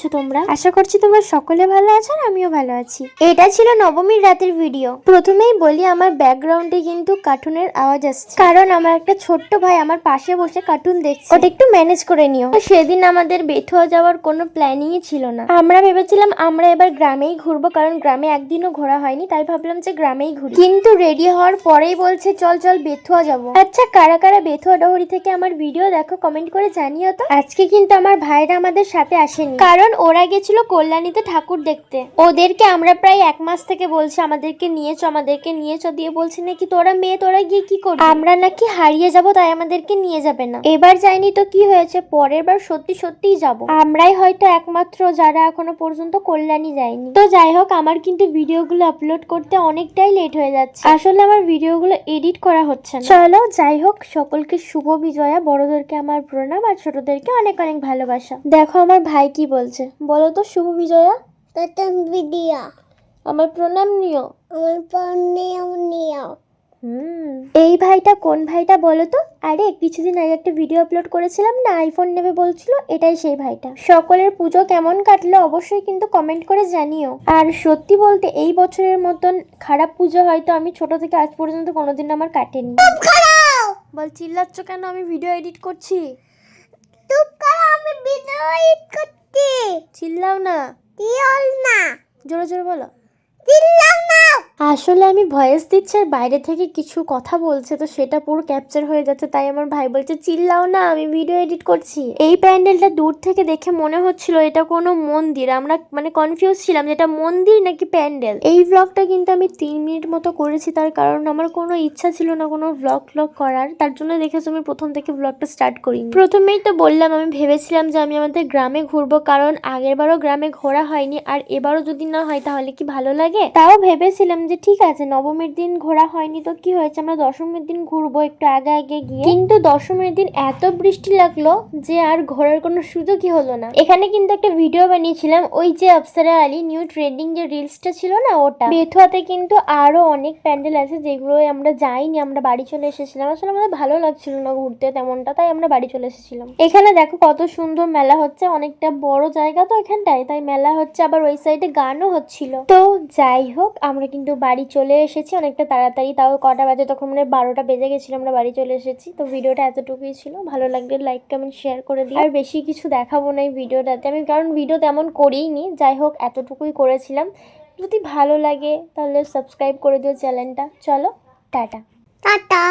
আছো তোমরা? আশা করছি তোমরা সকলে ভালো আছো আর আমিও ভালো আছি। এটা ছিল নবমীর রাতের ভিডিও প্রথমেই বলি, আমার ব্যাকগ্রাউন্ডে কিন্তু কার্টুনের আওয়াজ আসছে। কারণ আমার একটা ছোট্ট ভাই আমার পাশে বসে কার্টুন দেখছে। ওটা একটু ম্যানেজ করে নিও। সেদিন আমাদের বেথুয়া যাওয়ার কোনো প্ল্যানিংই ছিল না। আমরা ভেবেছিলাম, আমরা এবার গ্রামেই ঘুরবো, কারণ গ্রামে একদিনও ঘোরা হয়নি, তাই ভাবলাম যে গ্রামেই ঘুরি। কিন্তু রেডি হওয়ার পরেই বলছে, চল চল, বেথুয়া যাব। আচ্ছা কারা কারা বেথুয়া ডহরি থেকে আমার ভিডিও দেখো কমেন্ট করে জানিও তো। আজকে কিন্তু আমার ভাইরা আমাদের সাথে আসেনি। কারণ ওরা গেছিল কল্যাণীতে ঠাকুর দেখতে। ওদেরকে আমরা প্রায় এক মাস থেকে বলছি, আমাদেরকে নিয়েছো আমাদেরকে নিয়েছো দিয়ে বলছে নাকি, তোরা মেয়ে, তোরা গিয়ে কি করবি? আমরা নাকি হারিয়ে যাব, তাই আমাদেরকে নিয়ে যাবে না। এবার যাইনি তো কি হয়েছে, পরের বার সত্যি সত্যিই যাব। আমরাই হয়তো একমাত্র যারা এখনও পর্যন্ত কল্যাণী যায়নি। তো যাই হোক, আমার কিন্তু ভিডিওগুলো আপলোড করতে অনেকটাই লেট হয়ে যাচ্ছে। আসলে আমার ভিডিওগুলো এডিট করা হচ্ছে না। চলো, যাই হোক, সকলকে শুভ বিজয়া। বড়দেরকে আমার প্রণাম আর ছোটদেরকে অনেক অনেক ভালোবাসা। দেখো আমার ভাই কি বলছে। বলো তো শুভ বিজয়া? প্রথম ভিডিও আমার প্রণাম নিও। আমার পণ্যেও নিও। হুম। এই ভাইটা কোন ভাইটা বলো তো? আরে কিছুদিন আগে একটা ভিডিও আপলোড করেছিলাম না আইফোন নেবে বলছিল এটাই সেই ভাইটা। সকলের পুজো কেমন কাটলো অবশ্যই কিন্তু কমেন্ট করে জানিও। আর সত্যি বলতে এই বছরের মতন খারাপ পুজো হয়তো আমি ছোট থেকে আজ পর্যন্ত কোনোদিন আমার কাটেনি। বল চিল্লাচ্ছ কেন? আমি ভিডিও এডিট করছি। আমি ভিডিও এডিট করছি। চিল্লাও না। দিওল না? জোরে জোরে বলো। চিল্লাও না। আসলে আমি ভয়েস দিচ্ছি আর বাইরে থেকে কিছু কথা বলছে, তো সেটা পুরো ক্যাপচার হয়ে যাচ্ছে, তাই আমার ভাই বলছে, চিল্লাও না, আমি ভিডিও এডিট করছি। এই প্যান্ডেলটা দূর থেকে দেখে মনে হচ্ছিল এটা কোনো মন্দির, আমরা মানে কনফিউজ ছিলাম যে এটা মন্দির নাকি প্যান্ডেল। এই ব্লগটা কিন্তু আমি তিন মিনিট মতো করেছি, তার কারণ আমার কোনো ইচ্ছা ছিল না কোনো ব্লগ ব্লগ করার, তার জন্য দেখেছ আমি প্রথম থেকে ব্লগটা স্টার্ট করি প্রথমেই তো বললাম, আমি ভেবেছিলাম যে আমি আমাদের গ্রামে ঘুরবো, কারণ আগেরবারও গ্রামে ঘোরা হয়নি, আর এবারও যদি না হয় তাহলে কি ভালো লাগে? তাও ভেবেছিলাম যে, ঠিক আছে, নবমীর দিন ঘোরা হয়নি তো কি হয়েছে? আমরা দশমীর দিন ঘুরবো একটু আগে আগে গিয়ে। কিন্তু দশমীর দিন এত বৃষ্টি লাগল যে, আর ঘোরার কোনো সুযোগই হলো না। এখানে কিন্তু একটা ভিডিও বানিয়েছিলাম, ওই যে অপসরা আলী নিউ ট্রেন্ডিং যে রিলসটা ছিল না, ওটা। বেথুয়াতে কিন্তু আরও অনেক প্যান্ডেল আছে যেগুলো আমরা যাইনি, আমরা বাড়ি চলে এসেছিলাম। আসলে আমাদের ভালো লাগছিল না ঘুরতে তেমনটা, তাই আমরা বাড়ি চলে এসেছিলাম। এখানে দেখো কত সুন্দর মেলা হচ্ছে, অনেকটা বড় জায়গা তো এখানটায়, তাই মেলা হচ্ছে, আবার ওই সাইডে গানও হচ্ছিল। তো যাই হোক, আমরা কিন্তু বাড়ি চলে এসেছি, অনেকটা তাড়াতাড়ি। তাও কটা বাজে তখন মানে বারোটা বেজে গেছিল, আমরা বাড়ি চলে এসেছি। তো ভিডিওটা এতটুকুই ছিল। ভালো লাগলে লাইক কমেন্ট শেয়ার করে দিই আর বেশি কিছু দেখাবো না এই ভিডিওটাতে। আমি কারণ ভিডিও তেমন করিনি, যাই হোক, এতটুকুই করেছিলাম। যদি ভালো লাগে, তাহলে সাবস্ক্রাইব করে দিও চ্যানেলটা চলো, টাটা। টাটা।